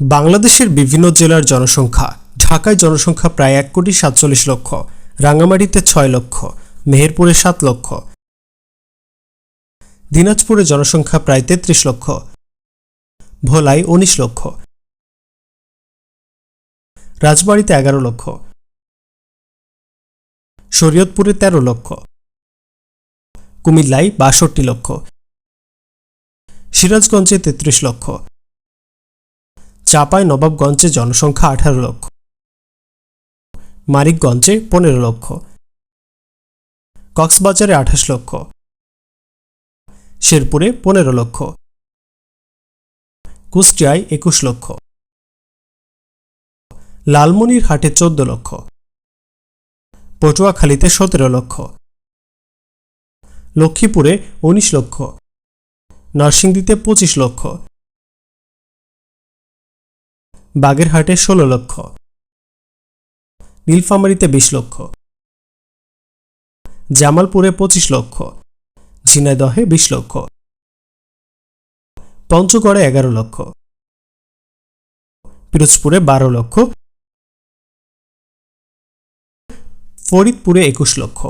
বাংলাদেশের বিভিন্ন জেলার জনসংখ্যা। ঢাকায় জনসংখ্যা প্রায় এক কোটি সাতচল্লিশ লক্ষ, রাঙামাটিতে ছয় লক্ষ, মেহেরপুরে সাত লক্ষ। দিনাজপুরে জনসংখ্যা প্রায় তেত্রিশ লক্ষ, ভোলায় উনিশ লক্ষ। রাজবাড়িতে এগারো লক্ষ। শরীয়তপুরে তেরো লক্ষ। কুমিল্লায় বাষট্টি লক্ষ। সিরাজগঞ্জে তেত্রিশ লক্ষ। চাপায় নবাবগঞ্জে জনসংখ্যা আঠারো লক্ষ। মানিকগঞ্জে পনেরো লক্ষ। কক্সবাজারে আঠাশ লক্ষ। শেরপুরে পনেরো লক্ষ। কুষ্টিয়ায় একুশ লক্ষ। লালমনির হাটে চোদ্দ লক্ষ। পটুয়াখালীতে সতেরো লক্ষ। লক্ষ্মীপুরে উনিশ লক্ষ। নরসিংদীতে পঁচিশ লক্ষ। বাগেরহাটে ষোলো লক্ষ। নীলফামারীতে বিশ লক্ষ। জামালপুরে পঁচিশ লক্ষ। ঝিনাইদহে বিশ লক্ষ। পঞ্চগড়ে এগারো লক্ষ। পিরোজপুরে বারো লক্ষ। ফরিদপুরে একুশ লক্ষ।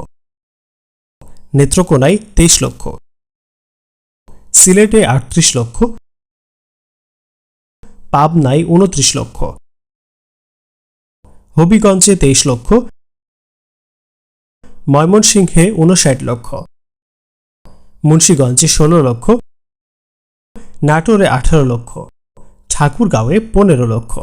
নেত্রকোনায় তেইশ লক্ষ। সিলেটে আটত্রিশ লক্ষ। পাবনায় উনত্রিশ লক্ষ। হবিগঞ্জে তেইশ লক্ষ। ময়মনসিংহে উনষাট লক্ষ। মুন্সীগঞ্জে ষোলো লক্ষ। নাটোরে আঠারো লক্ষ। ঠাকুরগাঁওয়ে পনেরো লক্ষ।